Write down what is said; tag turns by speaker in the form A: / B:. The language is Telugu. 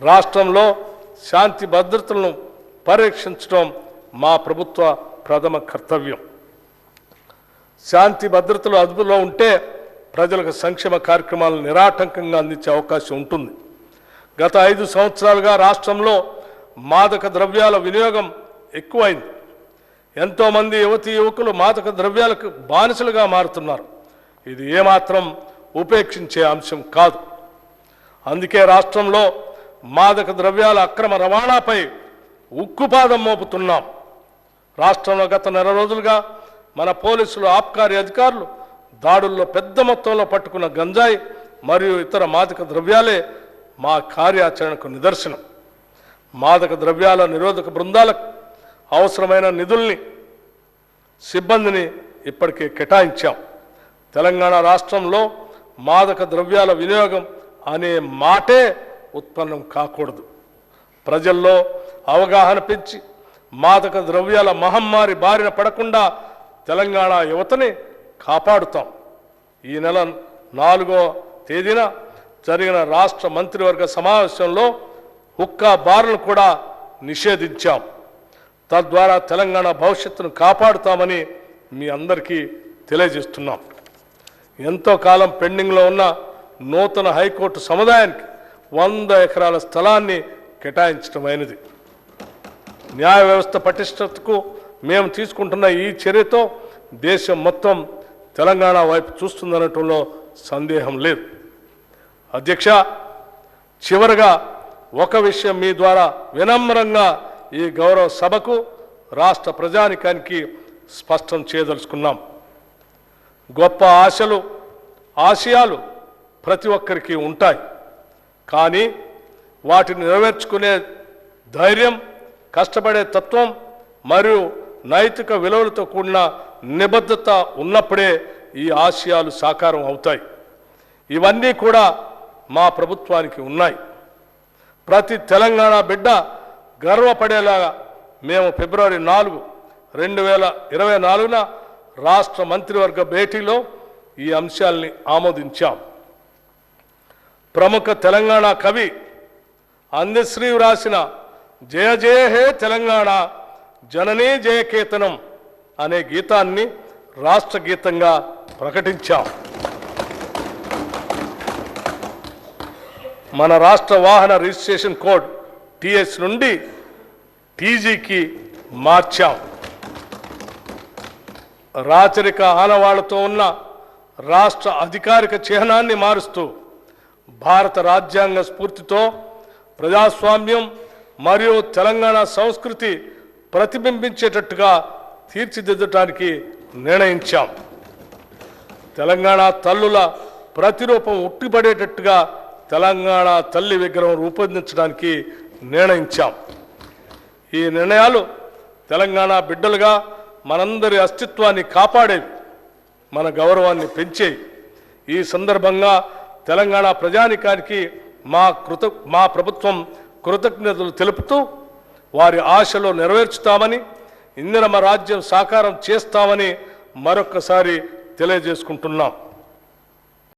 A: రాష్ట్రంలో శాంతి భద్రతలను పరిరక్షించడం మా ప్రభుత్వ ప్రథమ కర్తవ్యం. శాంతి భద్రతలు అదుపులో ఉంటే ప్రజలకు సంక్షేమ కార్యక్రమాలను నిరాటంకంగా అందించే అవకాశం ఉంటుంది. గత ఐదు సంవత్సరాలుగా రాష్ట్రంలో మాదక ద్రవ్యాల వినియోగం ఎక్కువైంది. ఎంతోమంది యువతీ యువకులు మాదక ద్రవ్యాలకు బానిసలుగా మారుతున్నారు. ఇది ఏమాత్రం ఉపేక్షించే అంశం కాదు. అందుకే రాష్ట్రంలో మాదక ద్రవ్యాల అక్రమ రవాణాపై ఉక్కుపాదం మోపుతున్నాం. రాష్ట్రంలో గత నెల రోజులుగా మన పోలీసులు ఆబ్కారీ అధికారులు దాడుల్లో పెద్ద మొత్తంలో పట్టుకున్న గంజాయి మరియు ఇతర మాదక ద్రవ్యాలే మా కార్యాచరణకు నిదర్శనం. మాదక ద్రవ్యాల నిరోధక బృందాలకు అవసరమైన నిధుల్ని సిబ్బందిని ఇప్పటికే కేటాయించాం. తెలంగాణ రాష్ట్రంలో మాదక ద్రవ్యాల వినియోగం అనే మాటే ఉత్పన్నం కాకూడదు. ప్రజల్లో అవగాహన పెంచి మాదక ద్రవ్యాల మహమ్మారి బారిన పడకుండా తెలంగాణ యువతని కాపాడుతాం. ఈ నెల నాలుగో తేదీన జరిగిన రాష్ట్ర మంత్రివర్గ సమావేశంలో హుక్కా బార్లను కూడా నిషేధించాం. తద్వారా తెలంగాణ భవిష్యత్తును కాపాడుతామని మీ అందరికీ తెలియజేస్తున్నాం. ఎంతో కాలం పెండింగ్లో ఉన్న నూతన హైకోర్టు సముదాయానికి వంద ఎకరాల స్థలాన్ని కేటాయించటమైనది న్యాయ వ్యవస్థ పటిష్టతకు మేము తీసుకుంటున్న ఈ చర్యతో దేశం మొత్తం తెలంగాణ వైపు చూస్తుందనటంలో సందేహం లేదు. అధ్యక్ష చివరగా ఒక విషయం మీ ద్వారా వినమ్రంగా ఈ గౌరవ సభకు రాష్ట్ర ప్రజానికానికి స్పష్టం చేయదలుచుకున్నాం. గొప్ప ఆశలు ఆశయాలు ప్రతి ఒక్కరికి ఉంటాయి. కానీ వాటిని నెరవేర్చుకునే ధైర్యం కష్టపడే తత్వం మరియు నైతిక విలువలతో కూడిన నిబద్ధత ఉన్నప్పుడే ఈ ఆశయాలు సాకారం అవుతాయి. ఇవన్నీ కూడా మా ప్రభుత్వానికి ఉన్నాయి. ప్రతి తెలంగాణ బిడ్డ గర్వపడేలాగా మేము ఫిబ్రవరి నాలుగు రెండు వేల ఇరవై నాలుగున రాష్ట్ర మంత్రివర్గ భేటీలో ఈ అంశాల్ని ఆమోదించాం. ప్రముఖ తెలంగాణ కవి అందశ్రీ వ్రాసిన జయ జయ హే తెలంగాణ జననీ జయకేతనం అనే గీతాన్ని రాష్ట్ర గీతంగా ప్రకటించాం. మన రాష్ట్ర వాహన రిజిస్ట్రేషన్ కోడ్ టిఎస్ నుండి టీజీకి మార్చాం. రాచరిక ఆనవాళ్ళతో ఉన్న రాష్ట్ర అధికారిక చిహ్నాన్ని మారుస్తూ భారత రాజ్యాంగ స్ఫూర్తితో ప్రజాస్వామ్యం మరియు తెలంగాణ సంస్కృతి ప్రతిబింబించేటట్టుగా తీర్చిదిద్దటానికి నిర్ణయించాం. తెలంగాణ తల్లుల ప్రతిరూపం ఉట్టిపడేటట్టుగా తెలంగాణ తల్లి విగ్రహం రూపొందించడానికి నిర్ణయించాం. ఈ నిర్ణయాలు తెలంగాణ బిడ్డలుగా మనందరి అస్తిత్వాన్ని కాపాడేవి మన గౌరవాన్ని పెంచేవి. ఈ సందర్భంగా తెలంగాణ ప్రజానికానికి మా కృత మా ప్రభుత్వం కృతజ్ఞతలు తెలుపుతూ వారి ఆశలు నెరవేర్చుతామని ఇందిరమ రాజ్యం సాకారం చేస్తామని మరొక్కసారి తెలియజేసుకుంటున్నాం.